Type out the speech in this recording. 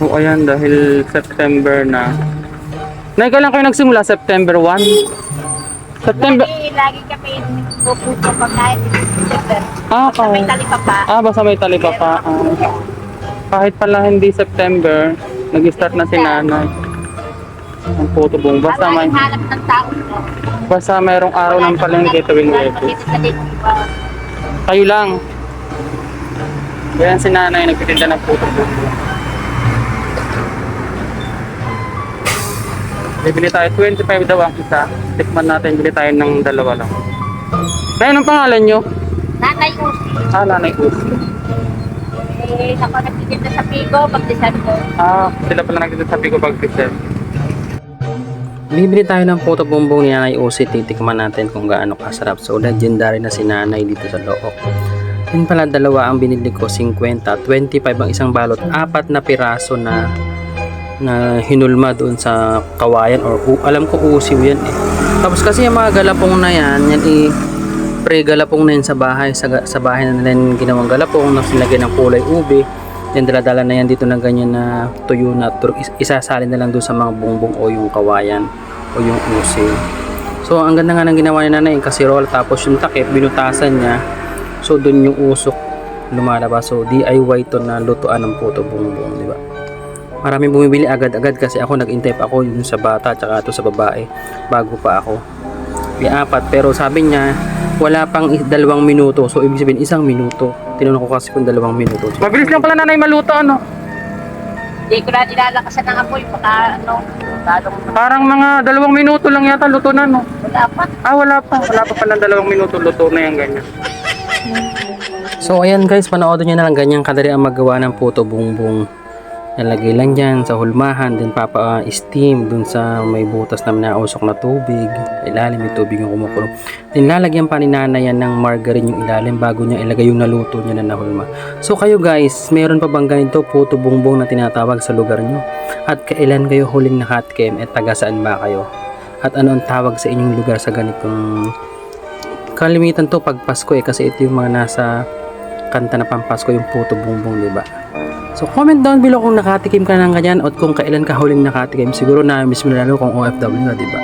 O ayan, dahil September na. Nay, kailan kayo nagsimula? September 1? September... Lagi, lagi kami puputo pag kahit December. Ah, Basta may okay. talipa pa. Ah, basta may talipa pa. Ah. kahit pala hindi September, nag-start na si nanay. Ang puto bong. Basta may, hanap ng tao ko. basta mayroong araw ng palengke tuwing Webes. Sa Kayo lang. Kaya si nanay nagtitinda ng puto bong. Bibili tayo 25 daw ang isa. Tikman natin, bili tayo ng dalawa lang. Kaya anong pangalan nyo? Nanay Usi. Ah, nanay Uzi. Eh, ako nagtitinda sa Pigo pag December. Ah, sila pala nagtitinda sa Bag Pixel. Bibili tayo ng puto bumbong ni Nanay Uzi. Titikman natin kung gaano kasarap. So, legendary na si Nanay dito sa Look. Yun pala, dalawa ang binili ko, 50. 25 ang isang balot. Apat na piraso na na hinulma doon sa kawayan or u- alam ko usiw yan eh. Tapos kasi yung mga galapong na yan, yan i pre galapong na yan sa bahay sa, sa bahay na nila ginawang galapong na sinagyan ng kulay ube. Yan daladala na yan dito na ganyan na tuyo na is- isasalin na lang doon sa mga bongbong o yung kawayan o yung usiw so ang ganda nga ng ginawa ni nanay yung kasirol tapos yung takip binutasan niya. So doon yung usok lumalabas. So DIY to na lutuan ng puto bongbong di ba maraming bumibili agad-agad kasi ako nag-intay pa ako yung sa bata tsaka to sa babae bago pa ako. May apat pero sabi niya wala pang dalawang minuto. So ibig sabihin isang minuto. Tinanong ko kasi kung dalawang minuto. Mabilis lang pala nanay maluto ano? Hindi ko na nilalakasan ng apoy. Baka ano, lalong parang mga dalawang minuto lang yata luto na no? Wala pa. ah wala pa. Wala pa pala dalawang minuto luto na yan ganyan. So ayan guys, panoorin nyo na lang ganyan kadali ang magawa ng puto bumbong. Nalagay lang dyan sa hulmahan, din papa-steam dun sa may butas na nausok na tubig. Ilalim may tubig yung kumukulo. Then lalagyan pa ni nanay yan ng margarine yung ilalim bago niya ilagay yung naluto niya na nahulma. So kayo guys, meron pa bang ganito puto bumbong na tinatawag sa lugar nyo? At kailan kayo huling nakatkem at taga saan ba kayo? At ano ang tawag sa inyong lugar sa ganitong kalimitan to pag Pasko eh kasi ito yung mga nasa kanta na Pampasko yung Puto Bumbong, di ba? So comment down below kung nakatikim ka ng ganyan at kung kailan ka huling nakatikim. Siguro na mismo lalo kung OFW ka, di ba?